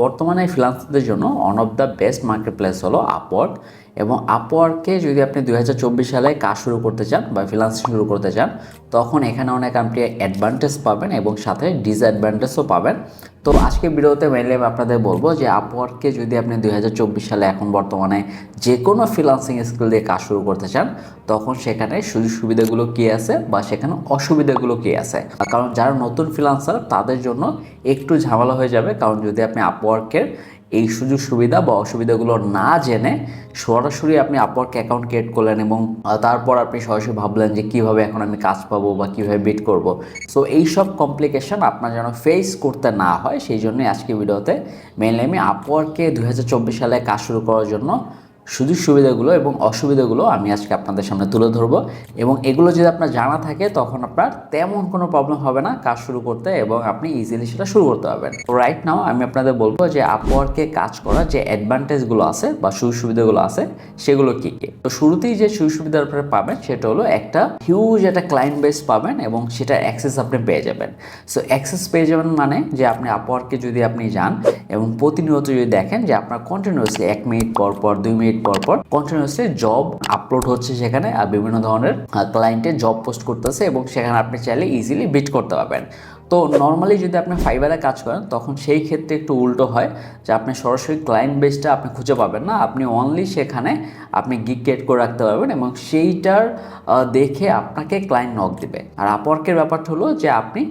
বর্তমানে ফ্রিলান্সারদের জন্য one of the best marketplace হলো আপওয়ার্ক এবং আপওয়ার্কে যদি আপনি দুই হাজার চব্বিশ সালে কাজ শুরু করতে চান বা ফ্রিলান্সিং শুরু করতে চান, তখন এখানে অনেক আপনি অ্যাডভান্টেজ পাবেন এবং সাথে ডিসঅ্যাডভান্টেজও পাবেন। তো আজকে ভিডিওতে মেনলি আমি আপনাদের বলব যে আপওয়ার্ককে যদি আপনি দুই হাজার চব্বিশ সালে এখন বর্তমানে যে কোনো ফ্রিলান্সিং স্কিল দিয়ে কাজ শুরু করতে চান, তখন সেখানে সুযোগ সুবিধাগুলো কী আছে বা সেখানে অসুবিধাগুলো কী আছে? কারণ যারা নতুন ফ্রিলান্সার তাদের জন্য একটু ঝামেলা হয়ে যাবে। কারণ যদি আপনি আপওয়ার্কের এই সুযোগ সুবিধা বা অসুবিধাগুলো না জেনে সরাসরি আপনি আপওয়ার্ক অ্যাকাউন্ট ক্রিয়েট করলেন এবং তারপর আপনি সরাসরি ভাবলেন যে কীভাবে এখন আমি কাজ পাবো বা কীভাবে বিট করব। সো এই সব কমপ্লিকেশন আপনার যেন ফেস করতে না হয়, সেই জন্যই আজকে ভিডিওতে মেনলি আমি আপওয়ার্কে দু হাজার চব্বিশ সালে কাজ শুরু করার জন্য সুযোগ সুবিধাগুলো এবং অসুবিধাগুলো আমি আজকে আপনাদের সামনে তুলে ধরবো। এবং এগুলো যদি আপনার জানা থাকে, তখন আপনার তেমন কোনো প্রবলেম হবে না কাজ শুরু করতে এবং আপনি ইজিলি সেটা শুরু করতে পারবেন। রাইট নাও আমি আপনাদের বলব যে আপওয়ার্কে কাজ করার যে অ্যাডভান্টেজগুলো আছে বা সুযোগ সুবিধাগুলো আছে, সেগুলো কী কী? তো শুরুতেই যে সুযোগ সুবিধা আপনারা পাবেন, সেটা হলো একটা হিউজ একটা ক্লায়েন্ট বেস পাবেন এবং সেটা অ্যাক্সেস আপনি পেয়ে যাবেন। সো অ্যাক্সেস পেয়ে যাবেন মানে যে আপনি আপওয়ার্কে যদি আপনি যান এবং প্রতিনিয়ত যদি দেখেন যে আপনার কন্টিনিউসলি এক মিনিট পর পর, দুই মিনিট পর পর কন্টিনিউসলি জব আপলোড হচ্ছে সেখানে আর বিভিন্ন ধরনের ক্লায়েন্টের জব পোস্ট করতেছে এবং সেখানে আপনি চাইলে ইজিলি বিট করতে পারবেন। তো নর্মালি যদি আপনি ফাইবারে কাজ করেন, তখন সেই ক্ষেত্রে একটু উল্টো হয় যে আপনি সরাসরি ক্লায়েন্ট বেসটা আপনি খুঁজে পাবেন না। আপনি অনলি সেখানে আপনি গিক ক্রিয়েট করে রাখতে পারবেন এবং সেইটার দেখে আপনাকে ক্লায়েন্ট নক দেবে। আর আপওয়ার্কের ব্যাপারটা হলো যে আপনি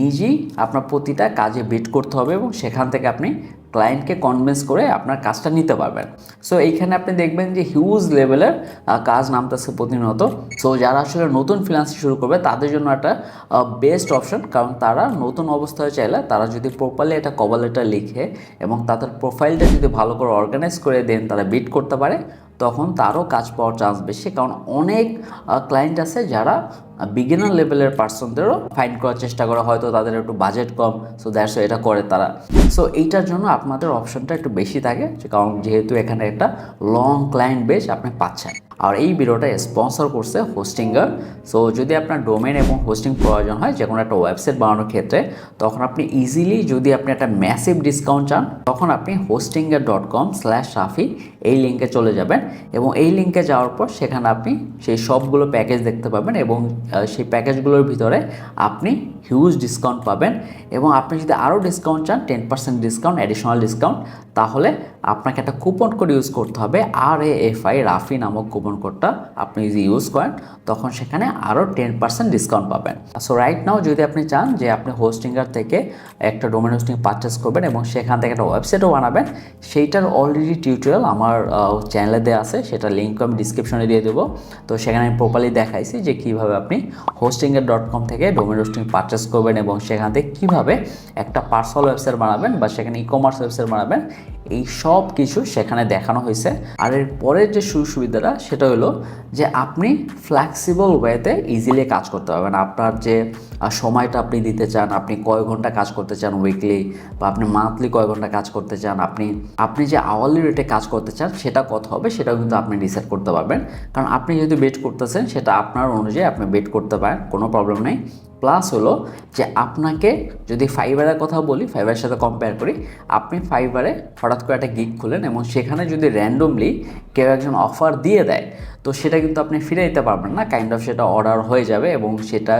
নিজেই আপনার প্রতিটা কাজে বিট করতে হবে এবং সেখান থেকে আপনি ক্লায়েন্টকে কনভিন্স করে আপনার কাজটা নিতে পারবেন। সো এইখানে আপনি দেখবেন যে হিউজ লেভেলের কাজ নামতেছে প্রতিনিয়ত। সো যারা আসলে নতুন ফ্রিলান্সিং শুরু করবে, তাদের জন্য একটা বেস্ট অপশন কারণ তারা নতুন অবস্থায় চাইলে তারা যদি প্রপারলি একটা কভার লেটার লিখে এবং তাদের প্রোফাইলটা যদি ভালো করে অর্গানাইজ করে দেন, তারা বিট করতে পারে, তখন তারও কাজ পাওয়ার চান্স বেশি। কারণ অনেক ক্লায়েন্ট আছে যারা বিগিনার লেভেলের পার্সনদেরও ফাইন্ড করার চেষ্টা করে, হয়তো তাদের একটু বাজেট কম সো দ্যাটস এটা করে তারা। সো এইটার জন্য আপনাদের অপশনটা একটু বেশি থাকে কারণ যেহেতু এখানে একটা লং ক্লায়েন্ট বেস আপনি পাচ্ছেন। আর এই ভিডিওটা স্পন্সর করছে হোস্টিঙ্গার সো যদি আপনার ডোমেন এবং হোস্টিং প্রয়োজন হয় যে কোনো একটা ওয়েবসাইট বানানোর ক্ষেত্রে, তখন আপনি ইজিলি যদি আপনি একটা ম্যাসিভ ডিসকাউন্ট চান, তখন আপনি Hostinger dot com slash Safi এই লিঙ্কে চলে যাবেন। এবং এই লিঙ্কে যাওয়ার পর সেখানে আপনি সেই সবগুলো প্যাকেজ দেখতে পাবেন এবং সেই প্যাকেজগুলোর ভিতরে আপনি হিউজ ডিসকাউন্ট পাবেন এবং আপনি যদি আরও ডিসকাউন্ট চান ten percent discount additional discount তাহলে আপনাকে একটা কুপন কোড ইউজ করতে হবে আর এ এফ আই রাফি নামক কুপন কোডটা আপনি যদি ইউজ করেন, তখন সেখানে আরও টেন পার্সেন্ট ডিসকাউন্ট পাবেন। সো রাইট নাও যদি আপনি চান যে আপনি হোস্টিংয়ার থেকে একটা ডোমেন হোস্টিং পারচেস করবেন এবং সেখান থেকে একটা ওয়েবসাইটও বানাবেন, সেইটার অলরেডি টিউটোরিয়াল আমার চ্যানেলে দেওয়া আছে সেটা লিঙ্ক আমি ডিসক্রিপশনে দিয়ে দেবো। তো সেখানে আমি প্রপারলি দেখাইছি যে কীভাবে আপনি হোস্টিংয়ের ডট কম থেকে ডোমেন হোস্টিং পারচেস করবেন এবং সেখান থেকে কীভাবে একটা পার্সোনাল ওয়েবসাইট বানাবেন বা সেখানে ই কমার্স ওয়েবসাইট বানাবেন এই সব কিছু সেখানে দেখানো হয়েছে। আর এর পরের যে সুযোগ সুবিধাটা, সেটা হলো যে আপনি ফ্লেক্সিবল ওয়েতে ইজিলি কাজ করতে পারবেন। আপনার যে সময়টা আপনি দিতে চান, আপনি কয় ঘণ্টা কাজ করতে চান উইকলি বা আপনি মান্থলি কয় ঘণ্টা কাজ করতে চান, আপনি আপনি যে আওয়ারলি রেটে কাজ করতে চান, সেটা কত হবে, সেটাও কিন্তু আপনি ডিসাইড করতে পারবেন। কারণ আপনি যেহেতু বেট করতেছেন, সেটা আপনার অনুযায়ী আপনি বেট করতে পারেন, কোনো প্রবলেম নেই। প্লাস হলো যে আপনাকে যদি ফাইবারের কথা বলি ফাইবারের সাথে কম্পেয়ার করি, আপনি ফাইবারে হঠাৎ করে একটা গিক খুলেন এবং সেখানে যদি র্যান্ডমলি কেউ একজন অফার দিয়ে দেয় তো সেটা কিন্তু আপনি ফিরে দিতে পারবেন না। কাইন্ড অফ সেটা অর্ডার হয়ে যাবে এবং সেটা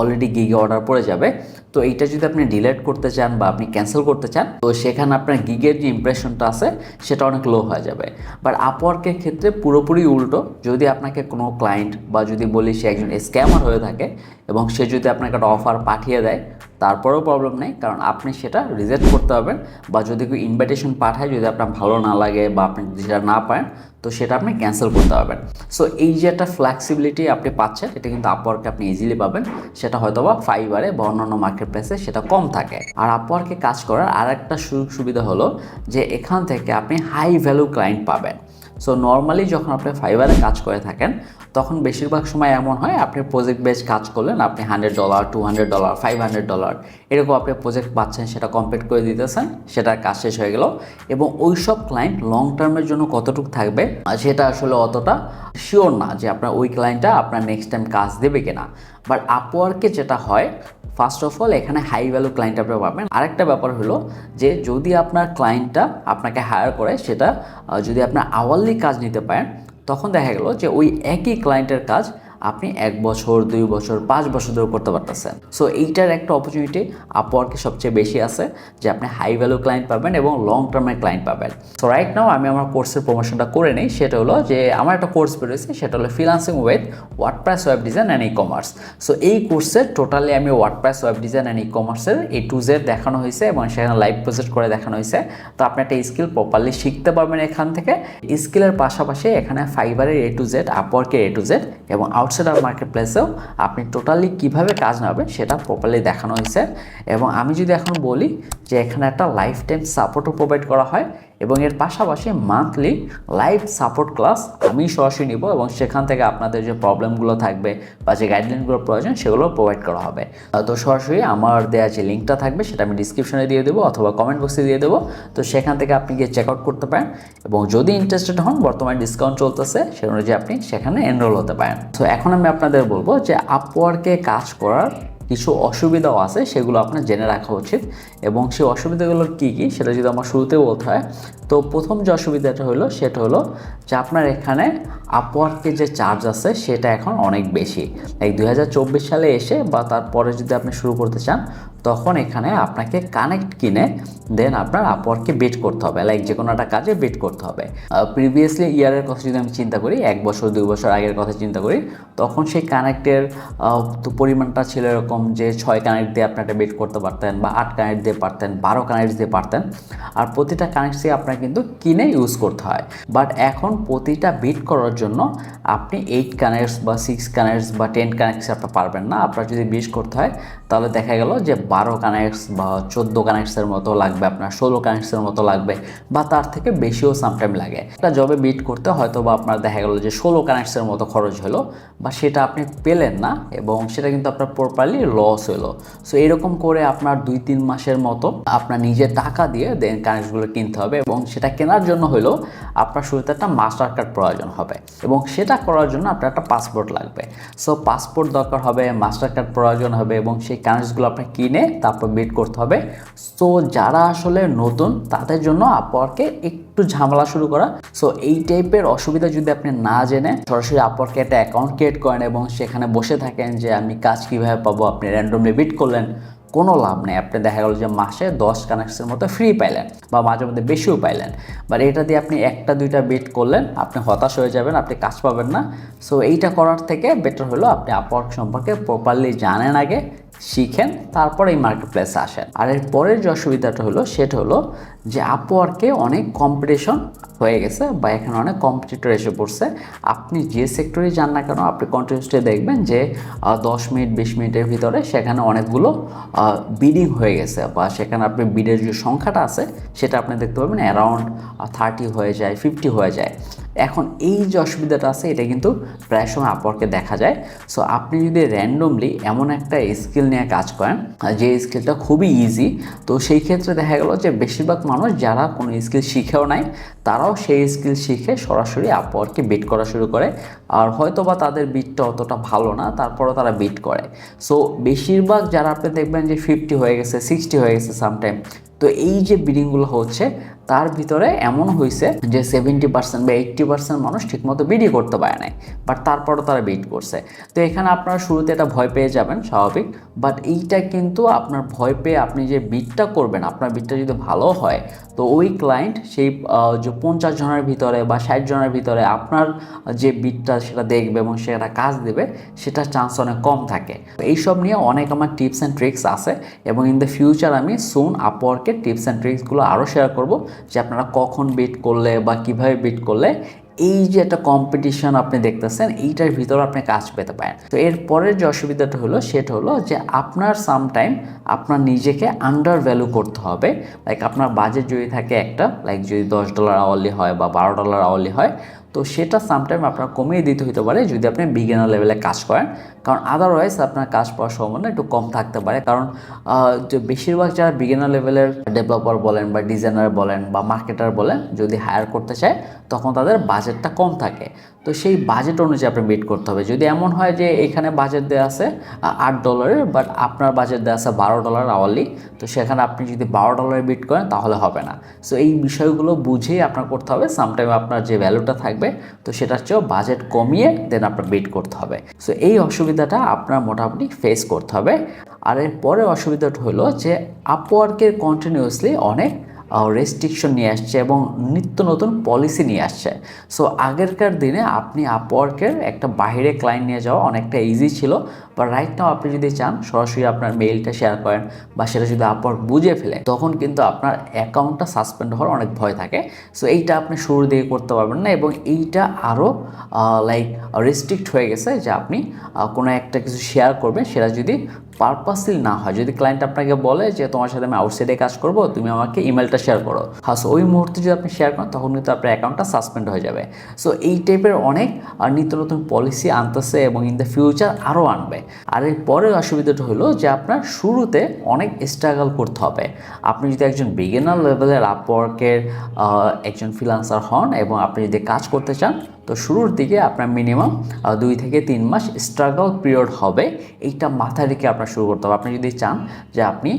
অলরেডি গিগে অর্ডার পড়ে যাবে। তো এইটা যদি আপনি ডিলেট করতে চান বা আপনি ক্যান্সেল করতে চান, তো সেখানে আপনার গিগের যে ইমপ্রেশনটা আছে, সেটা অনেক লো হয়ে যাবে। বাট আপওয়ার্কের ক্ষেত্রে পুরোপুরি উল্টো। যদি আপনাকে কোনো ক্লায়েন্ট বা যদি বলি সে একজন স্ক্যামার হয়ে থাকে এবং সে যদি আপনাকে একটা অফার পাঠিয়ে দেয় তারপরেও প্রবলেম নেই, কারণ আপনি সেটা রিজেক্ট করতে পারবেন বা যদি কেউ ইনভাইটেশন পাঠায় যদি আপনার ভালো না লাগে বা আপনি যদি সেটা না পান তো সেটা আপনি ক্যান্সেল করতে পারবেন। সো এই যে একটা ফ্লেক্সিবিলিটি আপনি পাচ্ছেন, এটা কিন্তু আপওয়ার্কে আপনি ইজিলি পাবেন। সেটা হয়তো বা ফাইবারে বা অন্যান্য মার্কেট প্লেসে সেটা কম থাকে। আর আপওয়ার্কে কাজ করার আর একটা সুযোগ সুবিধা হলো যে এখান থেকে আপনি হাই ভ্যালু ক্লায়েন্ট পাবেন। সো নর্মালি যখন আপনি ফাইবারে কাজ করে থাকেন, তখন বেশিরভাগ সময় এমন হয়, আপনি প্রজেক্ট বেস কাজ করলেন, আপনি hundred dollar two hundred dollar five hundred dollar এরকম আপনি প্রজেক্ট পাচ্ছেন, সেটা কমপ্লিট করে দিতেছেন, সেটার কাজ শেষ হয়ে গেল। এবং ওই সব ক্লায়েন্ট লং টার্মের জন্য কতটুকু থাকবে, সেটা আসলে অতটা শিওর না যে আপনার ওই ক্লায়েন্টটা আপনার নেক্সট টাইম কাজ দেবে কিনা। বাট আপওয়ার্কে যেটা হয় ফার্স্ট অফ অল এখানে হাই ভ্যালু ক্লায়েন্ট আপনি পাবেন। আরেকটা ব্যাপার হলো যে যদি আপনার ক্লায়েন্টটা আপনাকে হায়ার করে, সেটা যদি আপনার আওয়ারলি কাজ নিতে পারেন, তখন দেখা গেল যে ওই একই ক্লায়েন্টের কাজ আপনি এক বছর, দুই বছর, পাঁচ বছর ধরে করতে পারতেছেন। সো এইটার একটা অপরচুনিটি আপওয়ার্কে সবচেয়ে বেশি আছে, যে আপনি হাই ভ্যালু ক্লায়েন্ট পাবেন এবং লং টার্মের ক্লায়েন্ট পাবেন। সো রাইট নাও আমি আমার কোর্সের প্রমোশনটা করে নিই, সেটা হলো যে আমার একটা কোর্স বেরোয়েছে সেটা হলো freelancing with WordPress web design and e commerce so এই কোর্সের টোটালি আমি WordPress web design and e কমার্সের এ টু জেড দেখানো হয়েছে এবং সেখানে লাইভ প্রজেক্ট করে দেখানো হয়েছে। তো আপনি একটা স্কিল প্রপারলি শিখতে পারবেন এখান থেকে। স্কিলের পাশাপাশি এখানে ফাইবারের এ টু জেড আপওয়ার্কের এ টু জেড এবং আউটসাইড আর মার্কেট প্লেসেও আপনি টোটালি কীভাবে কাজ নেবেন সেটা প্রপারলি দেখানো হয়েছে। এবং আমি যদি এখন বলি যে এখানে একটা লাইফ টাইম সাপোর্টও প্রোভাইড করা হয় এবং এর পাশাপাশি মান্থলি লাইভ সাপোর্ট ক্লাস আমি সরাসরি নিব এবং সেখান থেকে আপনাদের যে প্রবলেমগুলো থাকবে বা যে গাইডলাইনগুলো প্রয়োজন সেগুলো প্রোভাইড করা হবে। তো সরাসরি আমার দেওয়া যে লিঙ্কটা থাকবে সেটা আমি ডিসক্রিপশনে দিয়ে দেবো অথবা কমেন্ট বক্সে দিয়ে দেবো। তো সেখান থেকে আপনি গিয়ে চেক আউট করতে পারেন এবং যদি ইন্টারেস্টেড হন, বর্তমানে ডিসকাউন্ট চলতেছে সে অনুযায়ী আপনি সেখানে এনরোল হতে পারেন। তো এখন আমি আপনাদের বলব যে আপওয়ার্কে কাজ করার কিছু অসুবিধাও আছে, সেগুলো আপনার জেনে রাখা উচিত। এবং সেই অসুবিধাগুলোর কী কী, সেটা যদি আমার শুরুতে বলতে হয়, তো প্রথম যে অসুবিধাটা হলো, সেটা হলো যে আপনার এখানে আপওয়ার্কে যে চার্জ আছে, সেটা এখন অনেক বেশি। লাইক দুই হাজার চব্বিশ সালে এসে বা তারপরে যদি আপনি শুরু করতে চান তখন এখানে আপনাকে কানেক্ট কিনে দেন আপনার আপওয়ার্ককে বিট করতে হবে। লাইক যে কোনো একটা কাজে বিট করতে হবে। প্রিভিয়াসলি ইয়ারের কথা যদি আমি চিন্তা করি, এক বছর, দুই বছর আগের কথা চিন্তা করি, তখন সেই কানেক্টের পরিমাণটা ছিল এরকম যে ছয় কানেক্ট দিয়ে আপনি একটা বিট করতে পারতেন বা আট কানেক্ট দিয়ে পারতেন, বারো কানেক্ট দিয়ে পারতেন। আর প্রতিটা কানেক্টসই আপনার কিন্তু কিনে ইউজ করতে হয়। বাট এখন প্রতিটা বিট করার জন্য আপনি এইট কানেক্টস বা সিক্স কানেক্টস বা টেন কানেক্টস আপনি পারবেন না। আপনার যদি বিট করতে হয়, তাহলে দেখা গেল যে বারো কানেক্টস বা চোদ্দ কানেক্টসের মতো লাগবে, আপনার ষোলো কানেক্টসের মতো লাগবে, বা তার থেকে বেশিও সামটাইম লাগে। একটা জবে বিট করতে হয়তো বা আপনার দেখা গেল যে ষোলো কানেক্টসের মতো খরচ হলো, বা সেটা আপনি পেলেন না, এবং সেটা কিন্তু আপনার প্রপারলি লস হলো। সো এরকম করে আপনার দুই তিন মাসের মতো আপনার নিজের টাকা দিয়ে দেন কানেক্টসগুলো কিনতে হবে, এবং সেটা কেনার জন্য হলেও আপনার শুরুতে একটা মাস্টার কার্ড প্রয়োজন হবে, এবং সেটা করার জন্য আপনার একটা পাসপোর্ট লাগবে। সো পাসপোর্ট দরকার হবে মাস্টার কার্ড প্রয়োজন হবে, এবং সেই কানেক্টসগুলো আপনার কিনে তারপর বিট করতে হবে। সো যারা আসলে নতুন, তাদের জন্য আপওয়ার্কে একটু ঝামেলা শুরু করা। সো এই টাইপের অসুবিধা যদি আপনি না জেনে, সরাসরি আপওয়ার্কে একটা অ্যাকাউন্ট ক্রিয়েট করেন এবং সেখানে বসে থাকেন যে, আমি কাজ কীভাবে পাবো? আপনি র্যান্ডমলি বিট করলেন, কোনো লাভ নেই। আপনি দেখা গেল যে মাসে দশ কানেকশনের মতো ফ্রি পাইলেন বা মাঝে মধ্যে বেশিও পাইলেন। বাট এটা দিয়ে আপনি একটা, দুইটা বিট করলেন, আপনি হতাশ হয়ে যাবেন, আপনি কাজ পাবেন না। সো এইটা করার থেকে বেটার হলো আপনি আপওয়ার্ক সম্পর্কে প্রপারলি জানেন আগে শিখেন, তারপর এই মার্কেট প্লেসে আসেন। আর এর পরের যে অসুবিধাটা হলো, সেটা হলো যে আপওয়ার্কে অনেক কম্পিটিশন হয়ে গেছে বা এখানে অনেক কম্পিটিটর এসে পড়ছে। আপনি যে সেক্টরে যান না কেন, আপনি কন্টিনিউসলি দেখবেন যে দশ মিনিট, বিশ মিনিটের ভিতরে সেখানে অনেকগুলো বিডিং হয়ে গেছে বা সেখানে আপনি বিডের যে সংখ্যাটা আছে, সেটা আপনি দেখতে পাবেন অ্যারাউন্ড থার্টি হয়ে যায় ফিফটি হয়ে যায়। এখন এই যে অসুবিধাটা আছে, এটা কিন্তু প্রায় সময় আপওয়ার্কে দেখা যায়। সো আপনি যদি র্যান্ডমলি এমন একটা স্কিল নিয়ে কাজ করেন, যে স্কিলটা খুবই ইজি তো সেই ক্ষেত্রে দেখা গেল যে বেশিরভাগ মানুষ যারা কোনো স্কিল শিখেও নাই, তারাও সেই স্কিল শিখে সরাসরি আপওয়ার্কে বিট করা শুরু করে। আর হয়তো বা তাদের বিটটা অতটা ভালো না, তারপরেও তারা বিট করে। সো বেশিরভাগ যারা আপনি দেখবেন যে ফিফটি হয়ে গেছে সিক্সটি হয়ে গেছে সামটাইম তো এই যে বিডিংগুলো হচ্ছে, তার ভিতরে এমন হয়েছে যে সেভেন্টি পার্সেন্ট বা এইট্টি পার্সেন্ট মানুষ ঠিকমতো বিডি করতে পারে নাই বাট তারপরও তারা বিট করছে। তো এখানে আপনারা শুরুতে এটা ভয় পেয়ে যাবেন, স্বাভাবিক বাট এইটা কিন্তু আপনার ভয় পেয়ে আপনি যে বিটটা করবেন, আপনার বিটটা যদি ভালো হয়, তো ওই ক্লায়েন্ট সেই যে পঞ্চাশ জনের ভিতরে বা ষাট জনের ভিতরে আপনার যে বিটটা সেটা দেখবে এবং সেটা কাজ দেবে, সেটার চান্স অনেক কম থাকে। এইসব নিয়ে অনেক আমার টিপস অ্যান্ড ট্রিক্স আছে, এবং ইন দ্য ফিউচার আমি সুন আপওয়ার্কের টিপস অ্যান্ড ট্রিক্সগুলো আরও শেয়ার করব যে আপনারা কখন বিট করলে বা কীভাবে বিট করলে এই যে একটা কম্পিটিশন আপনি দেখতেছেন, এইটার ভিতরে আপনি কাজ পেতে পারেন। তো এর পরের যে অসুবিধাটা হলো, সেটা হলো যে আপনার সামটাইম আপনার নিজেকে আন্ডার ভ্যালু করতে হবে। লাইক আপনার বাজেট যদি থাকে একটা লাইক যদি দশ ডলার আওয়ারলি হয় বা বারো ডলার আওয়ারলি হয় তো সেটা সামটাইম আপনার কমিয়ে দিতে হতে পারে যদি আপনি বিগিনার লেভেলে কাজ করেন। কারণ আদারওয়াইজ আপনার কাজ পাওয়ার সম্ভাবনা একটু কম থাকতে পারে। কারণ যে বেশিরভাগ যারা বিগিনার লেভেলের ডেভেলপার বলেন বা ডিজাইনার বলেন বা মার্কেটার বলেন, যদি হায়ার করতে চায়, তখন তাদের বাজেটটা কম থাকে। তো সেই বাজেট অনুযায়ী আপনি বিট করতে হবে। যদি এমন হয় যে এখানে বাজেট দেওয়া আছে আট ডলারের বাট আপনার বাজেট দেওয়া আছে বারো ডলার আওয়ারলি তো সেখানে আপনি যদি বারো ডলারে বিট করেন, তাহলে হবে না। সো এই বিষয়গুলো বুঝেই আপনার করতে হবে। সামটাইম আপনার যে ভ্যালুটা থাকবে তো সেটার চেয়েও বাজেট কমিয়ে দেন আপনার বিট করতে হবে। সো এই অসুবিধাটা আপনার মোটামুটি ফেস করতে হবে। আর এর পরে অসুবিধাটা হলো যে আপওয়ার্কের কন্টিনিউয়াসলি অনেক রেস্ট্রিকশন নিয়ে আসছে এবং নিত্য নতুন পলিসি নিয়ে আসছে। সো আগেরকার দিনে আপনি আপওয়ার্কের একটা বাইরে ক্লায়েন্ট নিয়ে যাওয়া অনেকটা ইজি ছিল। বা রাইট নাও আপনি যদি চান, সরাসরি আপনার মেইলটা শেয়ার করেন বা সেটা যদি আপওয়ার্ক বুঝে ফেলে তখন কিন্তু আপনার অ্যাকাউন্টটা সাসপেন্ড হওয়ার অনেক ভয় থাকে। সো এইটা আপনি শুরু দিয়ে করতে পারবেন না এবং এইটা আরও লাইক রেস্ট্রিক্ট হয়ে গেছে যে আপনি কোনো একটা কিছু শেয়ার করবেন, সেটা যদি পারপাসলি না হয়। যদি ক্লায়েন্ট আপনাকে বলে যে, তোমার সাথে আমি আউটসাইডে কাজ করব, তুমি আমাকে ইমেলটা শেয়ার করো। হ্যাঁ সো ওই মুহূর্তে যদি আপনি শেয়ার করেন, তখন কিন্তু আপনার অ্যাকাউন্টটা সাসপেন্ড হয়ে যাবে। সো এই টাইপের অনেক আর নিত্য নতুন পলিসি আনতেছে এবং ইন দ্য ফিউচার আরও আনবে। আর এর পরের অসুবিধাটা হলো যে, আপনার শুরুতে অনেক স্ট্রাগল করতে হবে। আপনি যদি একজন বিগিনার লেভেলের আপওয়ার্কের একজন ফ্রিলান্সার হন এবং আপনি যদি কাজ করতে চান তো শুরুর দিকে আপনার মিনিমাম দুই থেকে তিন মাস স্ট্রাগল পিরিয়ড হবে। এইটা মাথায় রেখে আপনার শুরু করতে হবে। আপনি যদি চান যে আপনি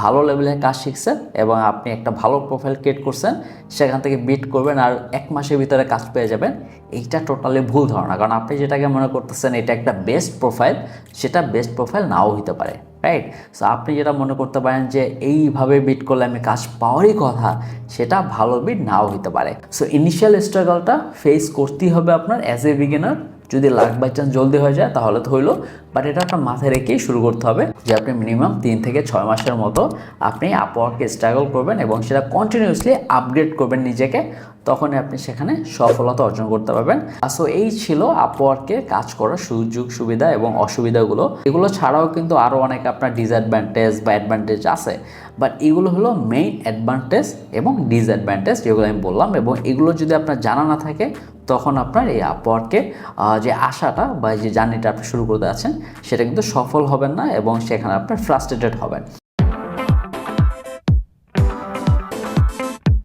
ভালো লেভেলের কাজ শিখছেন এবং আপনি একটা ভালো প্রোফাইল ক্রিয়েট করছেন, সেখান থেকে বিট করবেন আর এক মাসের ভিতরে কাজ পেয়ে যাবেন, এইটা টোটালি ভুল ধারণা। কারণ আপনি যেটাকে মনে করতেছেন, এটা একটা বেস্ট প্রোফাইল সেটা বেস্ট প্রোফাইল নাও হতে পারে। রাইট সো আপনি যেটা মনে করতে পারেন যে এইভাবে বিট করলে আমি কাজ পাওয়ারই কথা, সেটা ভালো বিট নাও হতে পারে। সো ইনিশিয়াল স্ট্রাগলটা ফেস করতেই হবে আপনার অ্যাজ এ বিগিনার যদি লাখ বাই চান্স জলদি হয়ে যায়, তাহলে তো হইল বাট এটা আপনার মাথায় রেখেই শুরু করতে হবে যে আপনি মিনিমাম তিন থেকে ছয় মাসের মতো আপনি আপওয়ার্কে স্ট্রাগল করবেন এবং সেটা কন্টিনিউসলি আপগ্রেড করবেন নিজেকে, তখনই আপনি সেখানে সফলতা অর্জন করতে পারবেন। সো এই ছিল আপওয়ার্কে কাজ করার সুযোগ, সুবিধা এবং অসুবিধাগুলো। এগুলো ছাড়াও কিন্তু আরও অনেক আপনার ডিসঅ্যাডভান্টেজ বা অ্যাডভান্টেজ আছে। বাট এগুলো হলো মেইন অ্যাডভান্টেজ এবং ডিসঅ্যাডভান্টেজ যেগুলো আমি বললাম এবং এগুলো যদি আপনার জানা না থাকে, তখন আপনার এই আপওয়ার্কে যে আশাটা বা যে জার্নিটা আপনি শুরু করতে আছেন সেটা কিন্তু সফল হবেন না এবং সেখানে আপনার ফ্রাস্ট্রেটেড হবেন।